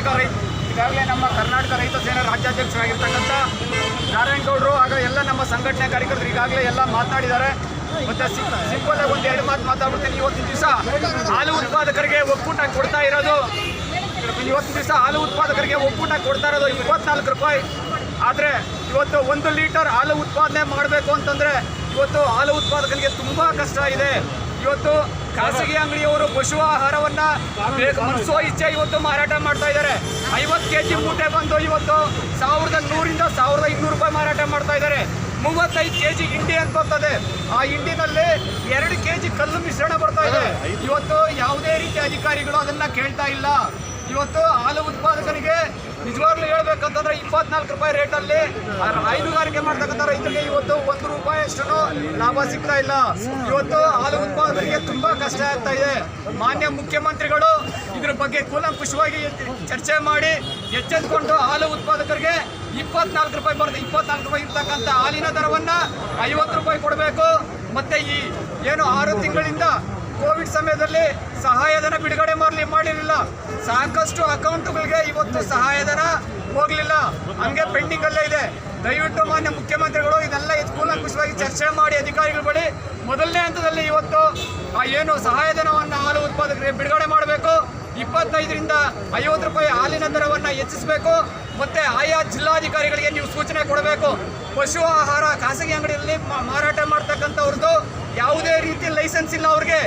ಕರ್ನಾಟಕ ರೈತ ಈಗಾಗಲೇ ನಮ್ಮ ಕರ್ನಾಟಕ ರೈತ ಸೇನೆ ರಾಜ್ಯಾಧ್ಯಕ್ಷರಾಗಿರ್ತಕ್ಕಂಥ ನಾರಾಯಣಗೌಡರು ಆಗ ಎಲ್ಲ ನಮ್ಮ ಸಂಘಟನೆ ಕಾರ್ಯಕರ್ತರು ಈಗಾಗಲೇ ಎಲ್ಲ ಮಾತನಾಡಿದ್ದಾರೆ. ಮತ್ತೆ ಸಿಂಪಲ್ ಒಂದು ಎರಡು ಮಾತು ಮಾತಾಡ್ಬಿಡ್ತೀನಿ. ಇವತ್ತಿನ ದಿವಸ ಹಾಲು ಉತ್ಪಾದಕರಿಗೆ ಒಕ್ಕೂಟ ಕೊಡ್ತಾ ಇರೋದು. ಇವತ್ತಿನ ದಿವಸ ಹಾಲು ಉತ್ಪಾದಕರಿಗೆ ಒಕ್ಕೂಟ ಕೊಡ್ತಾ ಇರೋದು ಇಪ್ಪತ್ನಾಲ್ಕು ರೂಪಾಯಿ. ಆದರೆ ಇವತ್ತು ಒಂದು ಲೀಟರ್ ಹಾಲು ಉತ್ಪಾದನೆ ಮಾಡಬೇಕು ಅಂತಂದರೆ ಇವತ್ತು ಹಾಲು ಉತ್ಪಾದಕರಿಗೆ ತುಂಬ ಕಷ್ಟ ಇದೆ. ಇವತ್ತು ಖಾಸಗಿ ಅಂಗಡಿಯವರು ಪಶು ಆಹಾರವನ್ನ ಬೇಕು ಮನಸೋ ಇಚ್ಛೆ ಇವತ್ತು ಮಾರಾಟ ಮಾಡ್ತಾ ಇದ್ದಾರೆ. ಐವತ್ತು ಕೆ ಜಿ ಮೂಟೆ ಬಂದು ಇವತ್ತು ಸಾವಿರದ ನೂರಿಂದ ಸಾವಿರದ ಇನ್ನೂರು ರೂಪಾಯಿ ಮಾರಾಟ ಮಾಡ್ತಾ ಇದ್ದಾರೆ. ಮೂವತ್ತೈದು ಕೆ ಜಿ ಹಿಂಡಿ ಅಂತ ಬರ್ತದೆ. ಆ ಹಿಂಡಿನಲ್ಲಿ ಎರಡು ಕೆ ಜಿ ಕಲ್ಲು ಮಿಶ್ರಣ ಬರ್ತಾ ಇದೆ. ಇವತ್ತು ಯಾವುದೇ ರೀತಿ ಅಧಿಕಾರಿಗಳು ಅದನ್ನ ಕೇಳ್ತಾ ಇಲ್ಲ. ಇವತ್ತು ಹಾಲು ಉತ್ಪಾದಕರಿಗೆ ನಿಜವಾಗ್ಲೂ ಹೇಳ್ಬೇಕಂತಂದ್ರೆ ಇಪ್ಪತ್ನಾಲ್ಕು ರೂಪಾಯಿ ರೇಟಲ್ಲಿ ಹೈನುಗಾರಿಕೆ ಮಾಡ್ತಕ್ಕಂಥ ರೈತರಿಗೆ ಇವತ್ತು ಒಂದು ರೂಪಾಯಿ ಅಷ್ಟು ಲಾಭ ಸಿಗ್ತಾ ಇಲ್ಲ. ಇವತ್ತು ಹಾಲು ಉತ್ಪಾದಕರಿಗೆ ತುಂಬಾ ಕಷ್ಟ ಆಗ್ತಾ ಇದೆ. ಮಾನ್ಯ ಮುಖ್ಯಮಂತ್ರಿಗಳು ಇದ್ರ ಬಗ್ಗೆ ಕೂಲಂಕುಷವಾಗಿ ಚರ್ಚೆ ಮಾಡಿ ಎಚ್ಚೆತ್ಕೊಂಡು ಹಾಲು ಉತ್ಪಾದಕರಿಗೆ ಇಪ್ಪತ್ನಾಲ್ಕು ರೂಪಾಯಿ ಬರುತ್ತೆ ಇಪ್ಪತ್ನಾಲ್ಕು ರೂಪಾಯಿ ಇರ್ತಕ್ಕಂಥ ಹಾಲಿನ ದರವನ್ನ ಐವತ್ತು ರೂಪಾಯಿ ಕೊಡಬೇಕು. ಮತ್ತೆ ಈ ಏನು ಆರು ತಿಂಗಳಿಂದ ಕೋವಿಡ್ ಸಮಯದಲ್ಲಿ ಸಹಾಯಧನ ಬಿಡುಗಡೆ ಮಾಡಲಿ ಸಾಕಷ್ಟು ಅಕೌಂಟ್ಗಳಿಗೆ ಇವತ್ತು ಸಹಾಯಧನ ಹೋಗ್ಲಿಲ್ಲ. ಹಂಗೆ ಪೆಂಡಿಂಗ್ ಅಲ್ಲೇ ಇದೆ. ದಯವಿಟ್ಟು ಮಾನ್ಯ ಮುಖ್ಯಮಂತ್ರಿಗಳು ಇದೆಲ್ಲ ಇದು ಕೂಲಂಕುಷವಾಗಿ ಚರ್ಚೆ ಮಾಡಿ ಅಧಿಕಾರಿಗಳ ಬಳಿ ಮೊದಲನೇ ಹಂತದಲ್ಲಿ ಇವತ್ತು ಆ ಏನು ಸಹಾಯಧನವನ್ನು ಹಾಲು ಉತ್ಪಾದಕರಿಗೆ ಬಿಡುಗಡೆ ಮಾಡಬೇಕು. ಇಪ್ಪತ್ತೈದರಿಂದ ಐವತ್ತು ರೂಪಾಯಿ ಹಾಲಿನ ದರವನ್ನು ಹೆಚ್ಚಿಸಬೇಕು. ಮತ್ತು ಆಯಾ ಜಿಲ್ಲಾಧಿಕಾರಿಗಳಿಗೆ ನೀವು ಸೂಚನೆ ಕೊಡಬೇಕು. ಪಶು ಆಹಾರ ಖಾಸಗಿ ಅಂಗಡಿಯಲ್ಲಿ ಮಾರಾಟ ಮಾಡ್ತಕ್ಕಂಥವ್ರದ್ದು ಯಾವುದೇ ರೀತಿ ಲೈಸೆನ್ಸ್ ಇಲ್ಲ ಅವ್ರಿಗೆ.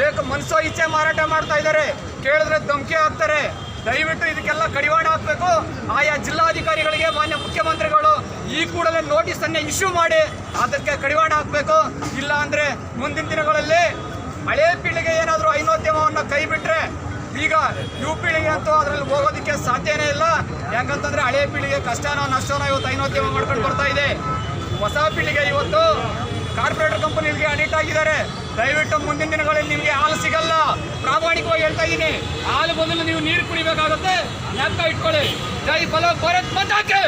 ಬೇಕು, ಮನಸೋ ಇಚ್ಛೆ ಮಾರಾಟ ಮಾಡ್ತಾ ಇದ್ದಾರೆ. ಕೇಳಿದ್ರೆ ಧಮಕಿ ಹಾಕ್ತಾರೆ. ದಯವಿಟ್ಟು ಇದಕ್ಕೆಲ್ಲ ಕಡಿವಾಣ ಹಾಕಬೇಕು. ಆಯಾ ಜಿಲ್ಲಾಧಿಕಾರಿಗಳಿಗೆ, ಮಾನ್ಯ ಮುಖ್ಯಮಂತ್ರಿಗಳು ಈ ಕೂಡಲೇ ನೋಟಿಸ್ ಅನ್ನ ಇಶ್ಯೂ ಮಾಡಿ ಅದಕ್ಕೆ ಕಡಿವಾಣ ಹಾಕಬೇಕು. ಇಲ್ಲ ಅಂದ್ರೆ ಮುಂದಿನ ದಿನಗಳಲ್ಲಿ ಹಳೆ ಪೀಳಿಗೆ ಏನಾದರೂ ಐನೋದ್ಯಮವನ್ನು ಕೈ ಬಿಟ್ಟರೆ ಈಗ ಯುವ ಪೀಳಿಗೆ ಅಂತೂ ಅದರಲ್ಲಿ ಹೋಗೋದಕ್ಕೆ ಸಾಧ್ಯನೇ ಇಲ್ಲ. ಯಾಕಂತಂದ್ರೆ ಹಳೆ ಪೀಳಿಗೆ ಕಷ್ಟನೋ ನಷ್ಟನೋ ಇವತ್ತು ಐನೋದ್ಯಮ ಮಾಡ್ಕೊಂಡು ಬರ್ತಾ ಇದೆ. ಹೊಸ ಪೀಳಿಗೆ ಇವತ್ತು ಕಾರ್ಪೊರೇಟರ್ ಕಂಪನಿಗಳಿಗೆ ಅಡಿಕ್ಟ್ ಆಗಿದ್ದಾರೆ. ದಯವಿಟ್ಟು ಮುಂದಿನ ದಿನಗಳಲ್ಲಿ ನಿಮಗೆ ಹಾಲು ಸಿಗಲ್ಲ. ಪ್ರಾಮಾಣಿಕವಾಗಿ ಹೇಳ್ತಾ ಇದ್ದೀನಿ. ಹಾಲು ಬದಲು ನೀವು ನೀರು ಕುಡಿಬೇಕಾಗುತ್ತೆ. ಜ್ಞಾಪಕ ಇಟ್ಕೊಳ್ಳಿ. ಜೈ ಬಲ ಭಾರತ್ ಮಾತಾಕೆ